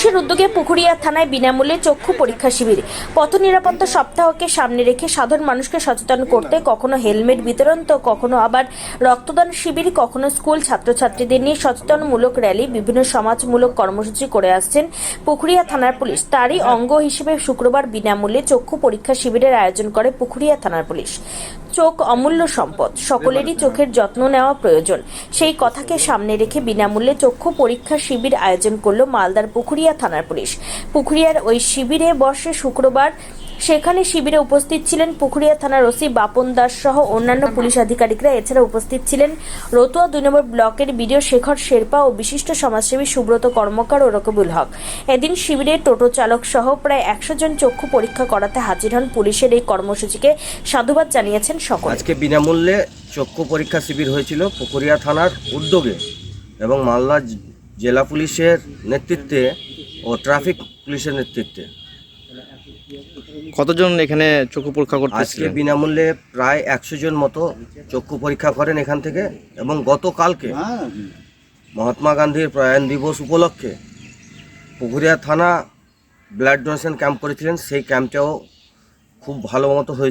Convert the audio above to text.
পুলিশের উদ্যোগে পুকুরিয়া থানায় বিনামূল্যে চক্ষু পরীক্ষা শিবির। পথ নিরাপত্তা সপ্তাহকে সামনে রেখে সাধারণ মানুষকে সচেতন করতে কখনো হেলমেট বিতরণ, তো কখনো আবার রক্তদান শিবির, কখনো স্কুল ছাত্রছাত্রীদের নিয়ে সচেতনমূলক র্যালি, বিভিন্ন সমাজমূলক কর্মসূচি করে আসছেন পুকুরিয়া থানার পুলিশ। তারই অঙ্গ হিসেবে শুক্রবার বিনামূল্যে চক্ষু পরীক্ষা শিবিরের আয়োজন করে পুকুরিয়া থানার পুলিশ। চোখ অমূল্য সম্পদ, সকলেরই চোখের যত্ন নেওয়া প্রয়োজন। সেই কথাকে সামনে রেখে বিনামূল্যে চক্ষু পরীক্ষা শিবির আয়োজন করল মালদার পুকুরিয়া থানার পুলিশ। পুকুরিয়ার ওই শিবিরে বসে শুক্রবার সেখানে শিবিরে উপস্থিত ছিলেন পুকুরিয়া থানার ওসি বাপন দাস সহ অন্যান্য পুলিশ আধিকারিকরা। এছাড়া উপস্থিত ছিলেন রতুয়া দুই নম্বর ব্লকের বিডিও শেখর শেরপা ও বিশিষ্ট সমাজসেবী সুব্রত কর্মকার ও রকবুল হক। এদিন শিবিরে টোটো চালক সহ প্রায় একশো জন চক্ষু পরীক্ষা করাতে হাজির হন পুলিশের এই কর্মসূচিকে সাধুবাদ জানিয়েছেন সকলে। আজকে বিনামূল্যে চক্ষু পরীক্ষা শিবির হয়েছিল পুকুরিয়া থানার উদ্যোগে এবং মালদা জেলা পুলিশের নেতৃত্বে ও ট্রাফিক পুলিশের নেতৃত্বে। কতজন এখানে চক্ষু পরীক্ষা করতে আজকে বিনামূল্যে প্রায় একশো জন মতো চক্ষু পরীক্ষা করেন এখান থেকে এবং গতকালকে মহাত্মা গান্ধীর প্রয়াণ দিবস উপলক্ষে পুকুরিয়া থানা ব্লাড ডোনেশন ক্যাম্প করেছিলেন। সেই ক্যাম্পটাও খুব ভালো মতো হয়েছিল